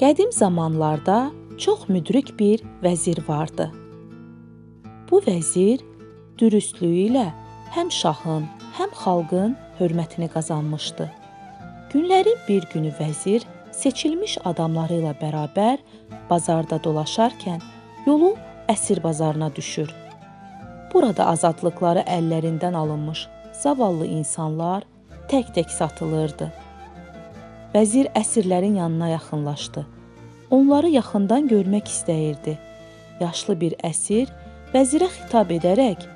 Qədim zamanlarda çox müdrik bir vəzir vardı. Bu vəzir dürüstlüyü ilə həm şahın, həm xalqın hörmətini qazanmışdı. Günlərin bir günü vəzir seçilmiş adamları ilə bərabər bazarda dolaşarkən yolu əsir bazarına düşür. Burada azadlıqları əllərindən alınmış zavallı insanlar tək-tək satılırdı. Vəzir əsirlərin yanına yaxınlaşdı. Onları yaxından görmək istəyirdi. Yaşlı bir əsir vəzirə xitab edərək: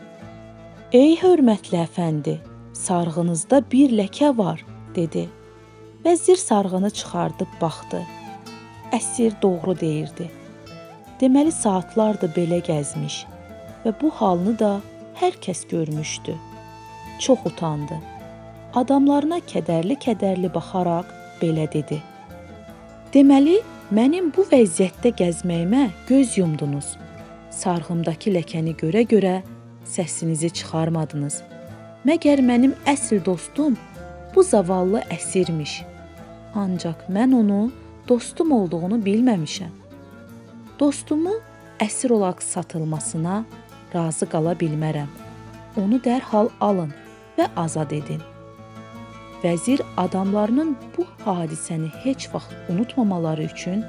"Ey hörmətli əfəndi, sarğınızda bir ləkə var." dedi. Vəzir sarğını çıxardıb baxdı. Əsir doğru deyirdi. Deməli saatlardır belə gəzmiş və bu halını da hər kəs görmüşdü. Çox utandı. Adamlarına kədərli-kədərli baxaraq belə dedi. Deməli, mənim bu vəziyyətdə gəzməyimə göz yumdunuz. Sarğımdakı ləkəni görə-görə səsinizi çıxarmadınız. Məgər mənim əsl dostum bu zavallı əsirmiş. Ancaq mən onu dostum olduğunu bilməmişəm. Dostumu əsir olaraq satılmasına razı qala bilmərəm. Onu dərhal alın və azad edin. Vəzir adamlarının bu hadisəni heç vaxt unutmamaları üçün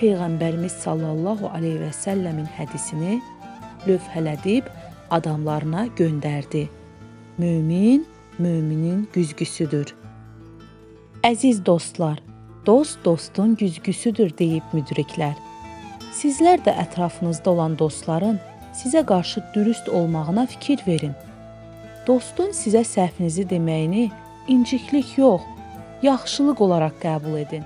Peyğəmbərimiz sallallahu alayhi və səlləmin hədisini lövhələdib adamlarına göndərdi. Mömin möminin güzgüsüdür. Əziz dostlar, dost dostun güzgüsüdür deyib müdriklər. Sizlər də ətrafınızda olan dostların sizə qarşı dürüst olmağına fikir verin. Dostun sizə səhvinizi deməyini inciklik yox, yaxşılıq olaraq qəbul edin.